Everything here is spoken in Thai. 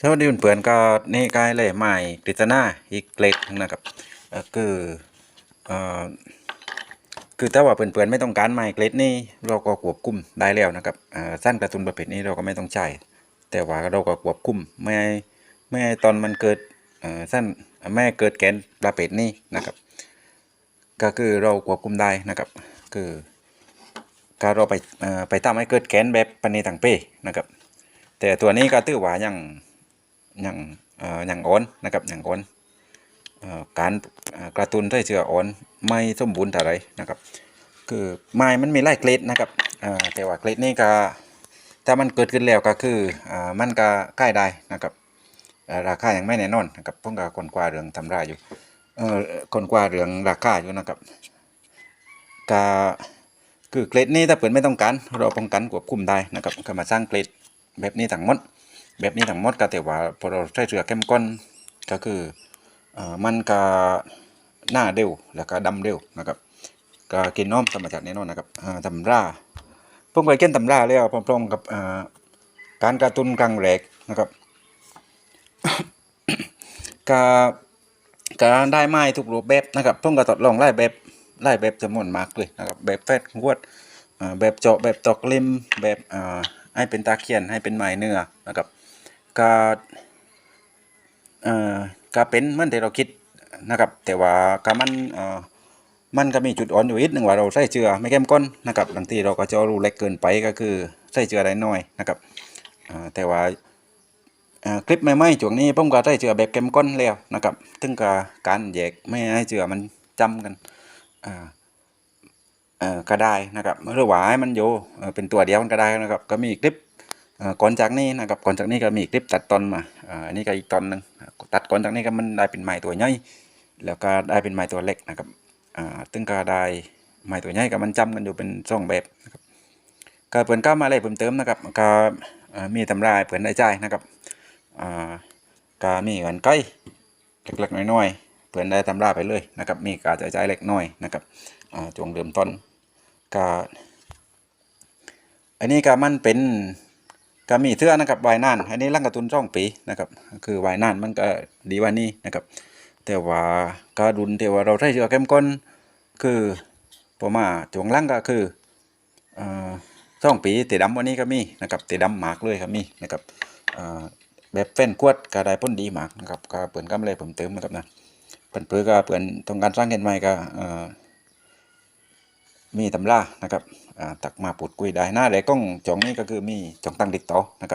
สวัสดีเพื่อนๆก็นี่กายเลยใหม่กฤษณาอีกเกล็ดนึงนะครับคือเอ่อคือถ้าว่าเพื่อนๆไม่ต้องการไม้เกล็ดนี่เราก็ควบคุมได้แล้วนะครับสั้นกระตุนประเภทนี้เราก็ไม่ต้องใช้แต่ว่าเราก็ควบคุมไม่ไม่ตอนมันเกิดสั้นไม่เกิดแกนประเภทนี้นะครับ ก็คือเราควบคุมได้นะครับ คือการเราไปไปทำให้เกิดแกนแบบปณีต่างเป้นะครับ แต่ตัวนี้ก็ถือว่ายัง อย่างเอ่ออย่างอ่อนนะครับอย่างอ่อนการกระตุ้นด้วยเชืออ่อนไม่สมบูรณ์เท่าไรนะครับ คือไม้มันมีหลายเกรดนะครับแต่ว่าเกรดนี้ก็ถ้ามันเกิดขึ้นแล้วก็คือมันก็ขายได้นะครับราคายังไม่แน่นอนนะครับผมก็คนกว่าเรื่องทำราอยู่เออคนกว่าเรื่องราคาอยู่นะครับก็คือเกรดนี้ถ้าเปิดไม่ต้องการเราป้องกันควบคุมได้นะครับก็มาสร้างเกรดแบบนี้ทั้งหมด แบบนี้ทั้งหมดก็แต่ว่าพอเราใช้เรือเข้มข้นก็คือมันก็หน้าเร็วแล้วก็ดำเร็วนะครับก็กินน้อมธรรมชาติแน่นอนนะครับอ่าตำราผมเคยเก็นตำราแล้วพร้อมๆกับการการะตุนกลางแรกนะครับก็ก็ได้ไม้ทุกรูปแบบนะครับผมก็ทดลองไล่แบบไล่แบบจำนวนมากเลยนะครับแบบแฟดขวดแบบเจาะแบบตอกเล่มแบบให้เป็นตาเขียนให้เป็นไม้เนื้อนะครับ ก็เอ่อก็เป็นเหมือนที่เราคิดนะครับ แต่ว่าก็มันเอ่อมันก็มีจุดอ่อนอยู่นิดหนึ่งว่าเราใส่เจือไม่เข้มข้นนะครับบางทีเราก็จะรู้เล็กเกินไปก็คือใส่เจือได้น้อยนะครับเอ่อแต่ว่าคลิปใหม่ๆช่วงนี้ผมก็ใส่เจือแบบเข้มข้นแล้วนะครับถึงกับการแยกไม่ให้เจือมันจำกันอ่าก็ได้นะครับหรือว่าให้มันอยู่เป็นตัวเดียวกันก็ได้นะครับ ก็มีคลิป ก่อนจากนี้นะครับก่อนจากนี้ก็มีคลิปตัดตอนมาอันนี้ก็อีกตอนหนึ่งตัดก่อนจากนี้ก็มันได้เป็นไม้ตัวใหญ่แล้วก็ได้เป็นไม้ตัวเล็กนะครับอ่าซึ่งก็ได้ไม้ตัวใหญ่กับมันจำกันอยู่เป็นสองแบบนะครับก็เปิ่นก็มาอะไรเพิ่มเติมนะครับก็มีตำราเปิ่นได้ใจนะครับก็มีเงินใกล้เล็กๆน้อยๆเปิ่นได้ตำราไปเลยนะครับมีการจ่ายจ่ายเล็กน้อยนะครับอ่าช่วงเริ่มต้นก็อันนี้ก็มันเป็น ก็มีเสื้อนะครับวายนานอันนี้ร่างการ์ตูนช่องปีนะครับ คือวายนานมันก็ดีว่านี้นะครับ แต่ว่าการุนแต่ว่าเราใช้เชือกเข้มข้นคือผมาจวงล่างก็คือช่องปีตีดำวันนี้ก็มีนะครับตีดำหมากเลยครับมีนะครับแบบแฟนขวดก็ได้พ้นดีหมากนะครับก็เปิดกำไรผมเติมนะครับนะเปิดเพื่อก็เปิดต้องการสร้างเงินใหม่ก็ มีตำรานะครับตักมาปูดคุยได้หน้าแรกกล้องจองนี้ก็คือมีจองตั้งติดต่อนะครับ